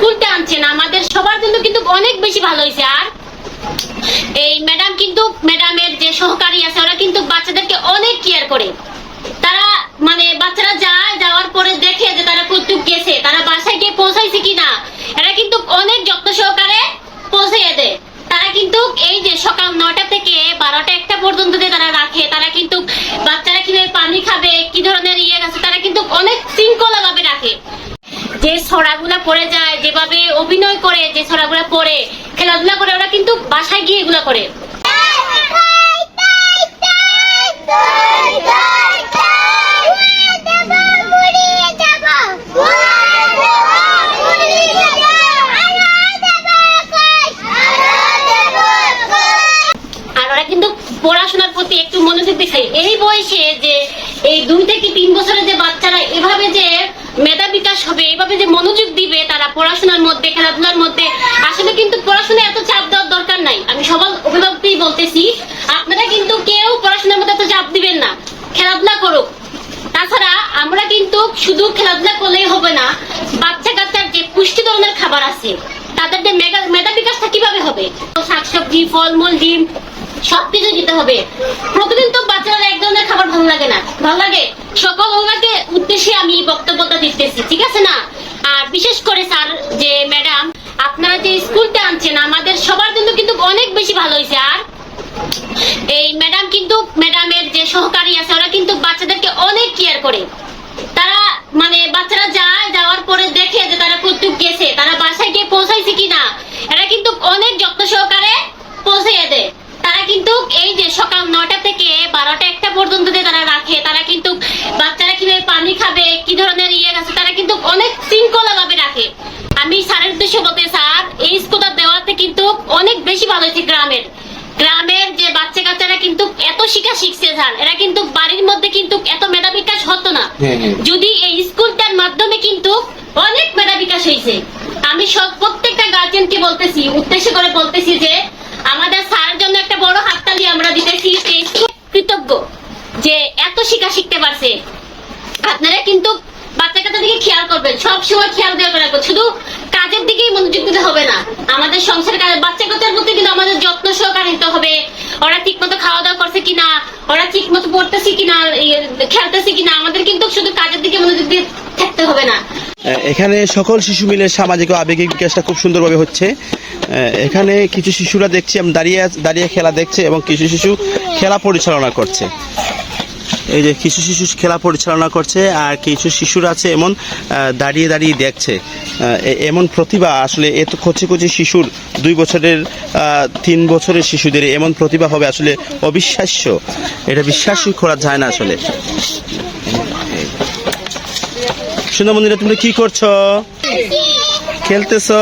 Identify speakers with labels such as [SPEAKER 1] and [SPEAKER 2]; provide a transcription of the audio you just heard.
[SPEAKER 1] স্কুলতে আনছেন আমাদের সবার জন্য কিন্তু অনেক বেশি ভালো হয়েছে। আর এই ম্যাডাম কিন্তু, ম্যাডামের যে সহকারী আছে, ওরা কিন্তু বাচ্চাদেরকে অনেক কেয়ার করে। তারা মানে বাচ্চারা যায়, যাওয়ার পরে দেখে যে তারা প্রত্যুক গেছে, তারা বাসায় গিয়ে পৌঁছাইছে কিনা, এরা কিন্তু অনেক যত্ন সহকারে পৌঁছাইয়ে দেয়। তারা কিন্তু এই যে সকাল নয়টা থেকে বারোটা একটা পর্যন্ত যে তারা রাখে, তারা কিন্তু বাচ্চারা কীভাবে পানি খাবে, কি ধরনের ইয়ে আছে, তারা কিন্তু অনেক শৃঙ্খলা ভাবে রাখে। যে ছড়াগুলা পড়ে যায় অভিনয় করে, যে ছড়াগুলা পড়ে, খেলাধুলা করে, ওরা কিন্তু বাসায় গিয়ে এগুলা করে। পড়াশোনার প্রতি একটু মনোযোগ দেখায়। এই বয়সে যে এই দুই থেকে তিন বছরের যে বাচ্চারা এভাবে যে বিকাশ হবে। এভাবে যে মনোযোগ দিবে তারা পড়াশোনার মধ্যে, খেলাধুলার মধ্যে, আসলে কিন্তু পড়াশোনায় এত চাপ দেওয়ার দরকার নাই। আমি সবার অভিভাবককেই বলতেছি, আপনারা কিন্তু কেউ পড়াশোনার মধ্যে এত চাপ দিবেন না। খেলাধুলা করুক। তাছাড়া আমরা কিন্তু শুধু খেলাধুলা করলেই হবে না বাচ্চা কাচ্চার যে পুষ্টি ধরনের খাবার আছে, তাদের যে মেধা বিকাশটা কীভাবে হবে? শাকসবজি, ফলমূল, ডিম, সবকিছু দিতে হবে। প্রতিদিন তো বাচ্চারা এক ধরনের খাবার ভালো লাগে না। ভালো লাগে? সকল অভিভাবকের উদ্দেশ্যে আমি বক্তব্যটা দিতেছি, ঠিক আছে না? আর বিশেষ করে স্যার, যে ম্যাডাম, আপনারা যে স্কুলতে আনছেন, আমাদের সবার জন্য কিন্তু অনেক বেশি ভালো হয়েছে। আর এই ম্যাডাম কিন্তু, ম্যাডামের যে সহকারী আছে, ওরা কিন্তু বাচ্চাদেরকে অনেক কেয়ার করে। তারা মানে বাচ্চারা যায়, যাওয়ার পরে দেখে যে তারা প্রত্যুক গেছে, তারা বাসায় গিয়ে পৌঁছাইছে কিনা, এরা কিন্তু অনেক যত্ন সহকারে পৌঁছাইয়ে দেয়। তারা কিন্তু এই যে সকাল নয়টা থেকে পর্যন্ত যে তারা রাখে তারা কিন্তু বাচ্চারা কীভাবে পানি খাবে কি ধরনের ইয়ে আছে তারা কিন্তু অনেক শৃঙ্খলা ভাবে রাখে। আমি স্যারের উদ্দেশ্যে বলতে স্যার এই স্কুলটা দেওয়াতে কিন্তু অনেক বেশি ভালো হয়েছে গ্রামের। গ্রামের যে বাচ্চা কাচ্চারা কিন্তু এত শিক্ষা শিখছে স্যার এরা কিন্তু বাড়ির মধ্যে কিন্তু এত মেধা বিকাশ হতো না।
[SPEAKER 2] হ্যাঁ, হ্যাঁ।
[SPEAKER 1] যদি এই স্কুলটার মাধ্যমে কিন্তু অনেক মেধা বিকাশ হয়েছে। আমি সব প্রত্যেকটা গার্জেনকে বলতেছি উদ্দেশ্য করে বলতেছি যে আমাদের স্যারের জন্য একটা বড় হাততালি আমরা দিতেছি কৃতজ্ঞ। শিক্ষা শিখতে পারছে। আপনারা কিন্তু বাচ্চা কাচ্চা দিকে খেয়াল করবেন সব সময় খেয়াল দিয়ে রাখবেন। শুধু কাজের দিকেই মনোযোগ দিতে হবে না। আমাদের সংসারের কাজে, বাচ্চা কাচ্চার প্রতি কিন্তু আমাদের যত্ন সহকারে নিতে হবে। ওরা ঠিক মতো খাওয়া দাওয়া করছে কিনা, ওরা ঠিক মতো পড়তেছে কিনা খেলতেছে কিনা, আমাদের কিন্তু শুধু কাজের দিকে মনোযোগ দিয়ে থাকতে হবে না।
[SPEAKER 2] এখানে সকল শিশু মিলে সামাজিক ও আবেগিক বিকাশটা খুব সুন্দরভাবে হচ্ছে। এখানে কিছু শিশুরা দেখছি আমি দাঁড়িয়ে দাঁড়িয়ে খেলা দেখছে এবং কিছু শিশু খেলা পরিচালনা করছে। এই যে কিছু শিশু খেলা পরিচালনা করছে আর কিছু শিশুরা আছে এমন দাঁড়িয়ে দাঁড়িয়ে দেখছে। এমন প্রতিভা, আসলে এত কচি কচি শিশুর দুই বছরের তিন বছরের শিশুদের এমন প্রতিভা হবে, আসলে অবিশ্বাস্য। এটা বিশ্বাসই করা যায় না আসলে। সুন্দর মন্দিরে তুমি কি করছ? খেলতেছো?